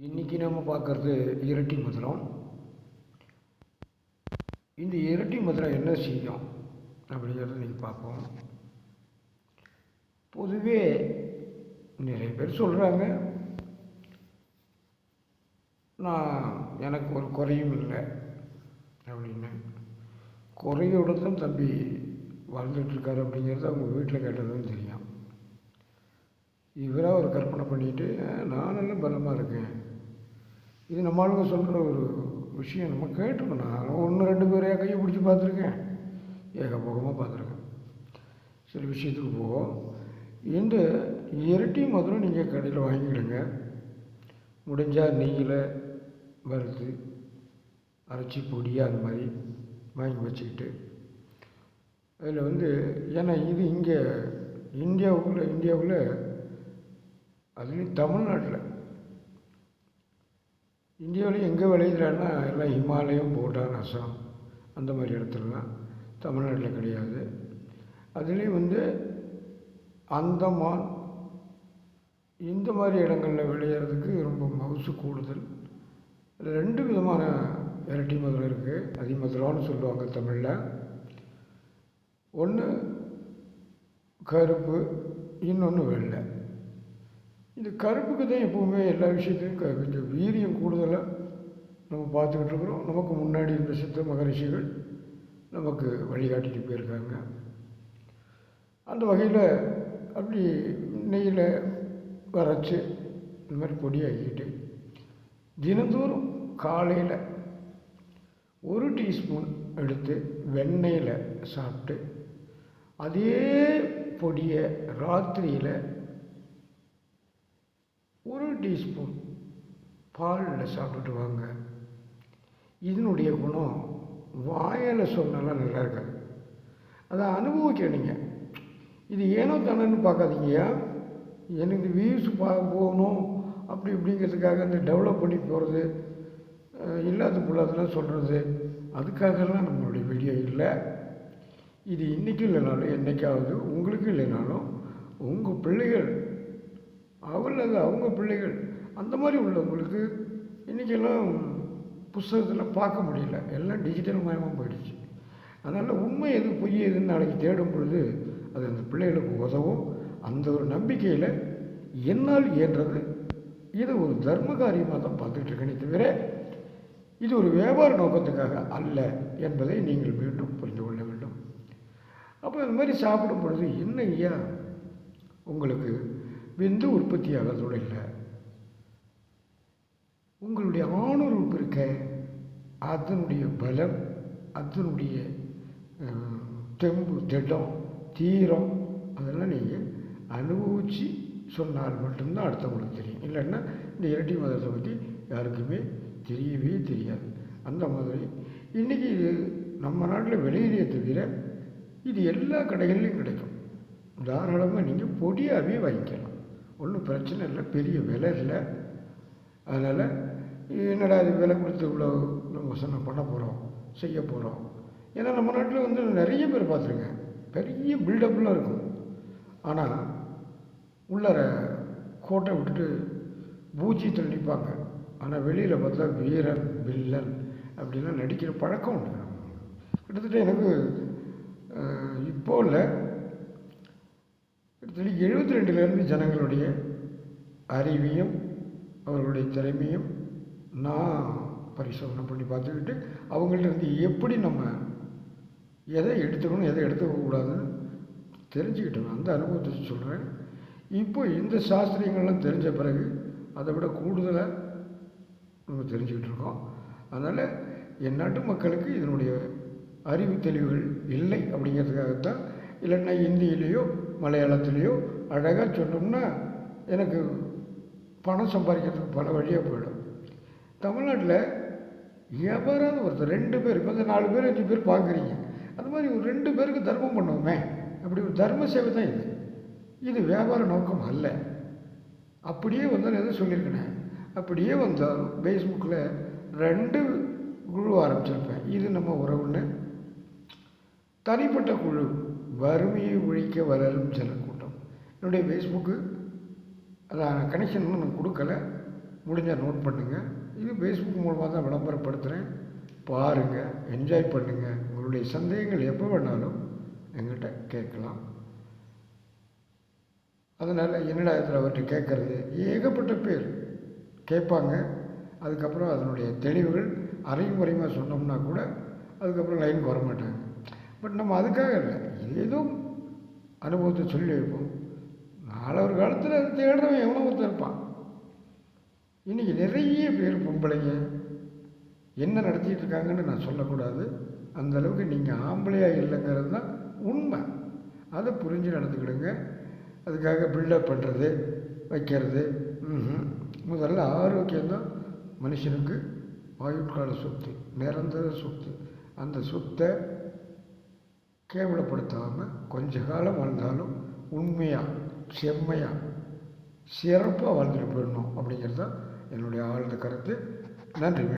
இன்றைக்கி நம்ம பார்க்குறது இரட்டி மதுரம். இந்த இரட்டி மதுரம் என்ன செய்யும்? அப்படிங்கிறத நீங்கள் பார்ப்போம். பொதுவே நிறைய பேர் சொல்கிறாங்க நான் எனக்கு ஒரு குறையும் இல்லை அப்படின்னு. குறையோட தான் தம்பி வாழ்ந்துட்டுருக்காரு அப்படிங்கிறது அவங்க வீட்டில் கேட்டதும் தெரியும். இவராக ஒரு கற்பனை பண்ணிட்டு நானெல்லாம் பலமாக இருக்கேன். இது நம்ம ஆளுங்க சொல்கிற ஒரு விஷயம். நம்ம கேட்டிருக்கோம் நான் ஒன்று ரெண்டு பேரையா கையை பிடிச்சி பார்த்துருக்கேன். ஏகபோகமாக பார்த்துருக்கேன். சில விஷயத்துக்கு போவோம். இந்த இரட்டி மதுரம் நீங்கள் கடையில் வாங்கிக்கிடுங்க. முடிஞ்சால் நெய்யில் வறுத்து அரைச்சி பொடியாக அந்த மாதிரி வாங்கி வச்சுக்கிட்டு. அதில் வந்து ஏன்னா இது இங்கே இந்தியாவுக்குள்ளே இந்தியாவில் அதுலேயும் தமிழ்நாட்டில் இந்தியாவில் எங்கே விளையிறான்னா எல்லாம் ஹிமாலயம் பூட்டான் அசாம் அந்த மாதிரி இடத்துலலாம். தமிழ்நாட்டில் கிடையாது. அதுலேயும் வந்து அந்தமான் இந்த மாதிரி இடங்களில் விளையிறதுக்கு ரொம்ப மவுசு கூடுதல். ரெண்டு விதமான வெரைட்டி மதுரம் இருக்குது அதிமதுரம்னு சொல்லுவாங்க தமிழில். ஒன்று கருப்பு இன்னொன்று வெள்ளை. இந்த கருப்புக்கு தான் எப்போவுமே எல்லா விஷயத்தையும் கொஞ்சம் வீரியம் கூடுதலாக நம்ம பார்த்துக்கிட்டு இருக்கிறோம். நமக்கு முன்னாடி இருந்த சித்த மகரிஷிகள் நமக்கு வழிகாட்டிட்டு போயிருக்காங்க. அந்த வகையில் அப்படி நெய்யில் வரைச்சி இந்த மாதிரி பொடியாக்கிட்டு தினந்தோறும் காலையில் ஒரு டீஸ்பூன் எடுத்து வெண்ணெயில் சாப்பிட்டு அதே பொடியை ராத்திரியில் டீஸ்பூன் பாலில் சாப்பிட்டுட்டு வாங்க இதனுடைய குணம் வாயில் சொன்னாலாம் நல்லா இருக்காது. அதை அனுபவிக்க நீங்கள் இது ஏனோ தானேன்னு பார்க்காதீங்கய்யா எனக்கு வியூஸ் பா போகணும் அப்படி இப்படிங்கிறதுக்காக இந்த டெவலப் பண்ணி போகிறது இல்லாத பொல்லாதெல்லாம் சொல்கிறது அதுக்காகலாம் நம்மளுடைய வீடியோ இல்லை. இது இன்றைக்கும் இல்லைனாலும் என்றைக்காவது உங்களுக்கு இல்லைனாலும் உங்கள் பிள்ளைகள் உள்ளது அவங்க பிள்ளைகள். அந்த மாதிரி உள்ளவங்களுக்கு இன்றைக்கெல்லாம் புஸ்தகத்தில் பார்க்க முடியல. எல்லாம் டிஜிட்டல் மயமாக போயிடுச்சு. அதனால் உண்மை எது பொய் எதுன்னு நாளைக்கு தேடும் பொழுது அது அந்த பிள்ளைகளுக்கு உதவும். அந்த ஒரு நம்பிக்கையில் என்னால் இயன்றது இது ஒரு தர்ம காரியமாக தான் பார்த்துட்டு இருக்கேனே தவிர இது ஒரு வியாபார நோக்கத்துக்காக அல்ல என்பதை நீங்கள் மீண்டும் புரிந்து கொள்ள வேண்டும். அப்போ இந்த மாதிரி சாப்பிடும் பொழுது என்ன ஐயா உங்களுக்கு விந்து உற்பத்தி ஆகிறதோடு இல்லை உங்களுடைய ஆணுறுப்பு இருக்க அதனுடைய பலம் அதனுடைய தெம்பு திடம் தீரம் அதெல்லாம் நீங்கள் அனுபவித்து சொன்னால் மட்டும்தான் அடுத்தவங்களுக்கு தெரியும். இல்லைன்னா இந்த இரட்டி மதத்தை பற்றி யாருக்குமே தெரியவே தெரியாது. அந்த மாதிரி. இன்றைக்கி இது நம்ம நாட்டில் வெளியிலே தவிர இது எல்லா கடைகள்லையும் கிடைக்கும். தாராளமாக நீங்கள் பொடியாகவே வாங்கிக்கலாம். ஒன்றும் பிரச்சனை இல்லை பெரிய விலை இல்லை. அதனால் என்னடா இது விலை கொடுத்து இவ்வளோ நம்ம சொன்ன பண்ண போகிறோம் செய்ய போகிறோம் ஏன்னா நம்ம நாட்டில் வந்து நிறைய பேர் பார்த்துருக்கேன் பெரிய பில்டப்லாம் இருக்கும். ஆனால் உள்ளார கோட்டை விட்டுட்டு பூச்சியத்தில் நிற்பாங்க ஆனால் வெளியில் பார்த்தா வீரன் வில்லன் அப்படிலாம் நடிக்கிற பழக்கம் உண்டு. கிட்டத்தட்ட எனக்கு இப்போ இல்லை. கிட்டத்தட்ட எழுபத்தி ரெண்டுலேருந்து ஜனங்களுடைய அறிவையும் அவர்களுடைய திறமையும் நான் பரிசோதனை பண்ணி பார்த்துக்கிட்டு அவங்கள்ட்ட இருந்து எப்படி நம்ம எதை எடுத்துக்கணும் எதை எடுத்துக்கக்கூடாதுன்னு தெரிஞ்சுக்கிட்டோம் அந்த அனுபவத்தை சொல்கிறேன் இப்போ இந்த சாஸ்திரியங்கள்லாம் தெரிஞ்ச பிறகு அதை விட கூடுதலாக நம்ம தெரிஞ்சுக்கிட்டு இருக்கோம். அதனால் என் நாட்டு மக்களுக்கு இதனுடைய அறிவு தெளிவுகள் இல்லை அப்படிங்கிறதுக்காகத்தான் இல்லைன்னா ஹிந்தியிலேயோ மலையாளத்துலேயோ அழகாக சொன்னோம்னா எனக்கு பணம் சம்பாதிக்கிறதுக்கு பல வழியாக போயிடும். தமிழ்நாட்டில் எவராது ஒருத்தர் ரெண்டு பேர் இப்போ வந்து நாலு பேர் அஞ்சு பேர் பார்க்குறீங்க. அந்த மாதிரி ஒரு ரெண்டு பேருக்கு தர்மம் பண்ணுவோமே அப்படி ஒரு தர்ம சேவை தான் இது. இது வியாபார நோக்கம் அல்ல. அப்படியே வந்தால் எதை சொல்லியிருக்கேன்? அப்படியே வந்தால் ஃபேஸ்புக்கில் ரெண்டு குழு ஆரம்பிச்சிருப்பேன். இது நம்ம உறவுன்னு. தனிப்பட்ட குழு. வறுமையை ஒழிக்க வளரும் ஜனக்கூட்டம். என்னுடைய ஃபேஸ்புக்கு அதான் கனெக்ஷன் நான் கொடுக்கல. முடிஞ்சால் நோட் பண்ணுங்கள் இது ஃபேஸ்புக் மூலமாக தான் விளம்பரப்படுத்துகிறேன் பாருங்கள் என்ஜாய் பண்ணுங்கள் உங்களுடைய சந்தேகங்கள் எப்போ வேணாலும் எங்கிட்ட கேட்கலாம். அதனால் என்னடா இதில் அவர்கிட்ட கேட்குறது? ஏகப்பட்ட பேர் கேட்பாங்க. அதுக்கப்புறம் அதனுடைய தெளிவுகள் அரையும் குறையுமா சொன்னோம்னா கூட அதுக்கப்புறம் லைனுக்கு வர மாட்டாங்க பட் நம்ம அதுக்காக இல்லை. ஏதோ அனுபவத்தை சொல்லி வைப்போம் நாளை ஒரு காலத்தில் தேடுறவன் எவ்வளோ ஒருத்தர் இருப்பான். இன்றைக்கி நிறைய பேர் பொம்பளைங்க என்ன நடத்திட்டு இருக்காங்கன்னு நான் சொல்லக்கூடாது. அந்த அளவுக்கு நீங்கள் ஆம்பளையாக இல்லைங்கிறது தான் உண்மை. அதை புரிஞ்சு நடந்துக்கிடுங்க. அதுக்காக பில்டப் பண்ணுறது வைக்கிறது. முதல்ல ஆரோக்கியம்தான் மனுஷனுக்கு ஆயுட்கால சொத்து நிரந்தர சொத்து. அந்த சொத்தை கேவலப்படுத்தாமல் கொஞ்ச காலம் வாழ்ந்தாலும் உண்மையாக செம்மையாக சிறப்பாக வாழ்ந்துட்டு போயிடணும் அப்படிங்கிறது தான் என்னுடைய ஆழ்ந்த கருத்து. நன்றி.